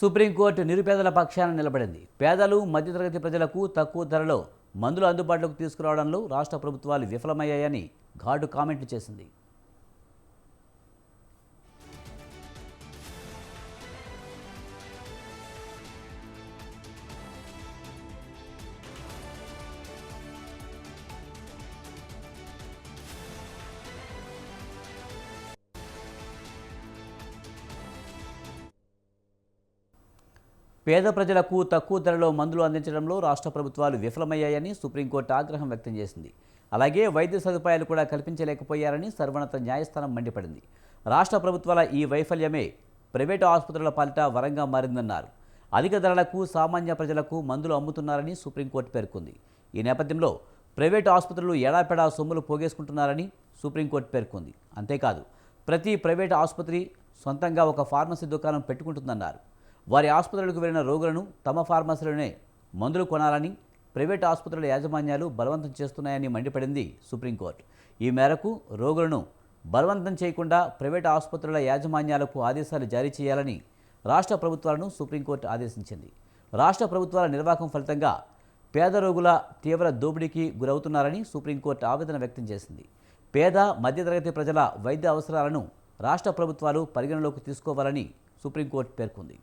Supreme court నిరుపేదల పక్షాన నిలబడింది. పేదలు మధ్యతరగతి ప్రజలకు తక్కువ ధరలో మందులు అందుబాటులోకి తీసుకురావడంలో రాష్ట్ర ప్రభుత్వాలు విఫలమయ్యాయని ఘాటు కామెంట్లు చేసింది. పేద ప్రజలకు తక్కువ ధరలో మందులు అందించడంలో రాష్ట్ర ప్రభుత్వాలు విఫలమయ్యాయని సుప్రీంకోర్టు ఆగ్రహం వ్యక్తం చేసింది. అలాగే వైద్య సదుపాయాలు కూడా కల్పించలేకపోయారని సర్వోన్నత న్యాయస్థానం మండిపడింది. రాష్ట్ర ప్రభుత్వాల ఈ వైఫల్యమే ప్రైవేటు ఆసుపత్రుల పాలిట వరంగా మారిందన్నారు. అధిక ధరలకు సామాన్య ప్రజలకు మందులు అమ్ముతున్నారని సుప్రీంకోర్టు పేర్కొంది. ఈ నేపథ్యంలో ప్రైవేటు ఆసుపత్రులు ఎడాపెడా సొమ్ములు పోగేసుకుంటున్నారని సుప్రీంకోర్టు పేర్కొంది. అంతేకాదు ప్రతి ప్రైవేటు ఆసుపత్రి సొంతంగా ఒక ఫార్మసీ దుకాణం పెట్టుకుంటుందన్నారు. వారి ఆసుపత్రులకు వెళ్ళిన రోగులను తమ ఫార్మసీలోనే మందులు కొనాలని ప్రైవేట్ ఆసుపత్రుల యాజమాన్యాలు బలవంతం చేస్తున్నాయని మండిపడింది సుప్రీంకోర్టు. ఈ మేరకు రోగులను బలవంతం చేయకుండా ప్రైవేట్ ఆసుపత్రుల యాజమాన్యాలకు ఆదేశాలు జారీ చేయాలని రాష్ట్ర ప్రభుత్వాలను సుప్రీంకోర్టు ఆదేశించింది. రాష్ట్ర ప్రభుత్వాల నిర్వాహకం ఫలితంగా పేద రోగుల తీవ్ర దోపిడీకి గురవుతున్నారని సుప్రీంకోర్టు ఆవేదన వ్యక్తం చేసింది. పేద మధ్యతరగతి ప్రజల వైద్య అవసరాలను రాష్ట్ర ప్రభుత్వాలు పరిగణలోకి తీసుకోవాలని సుప్రీంకోర్టు పేర్కొంది.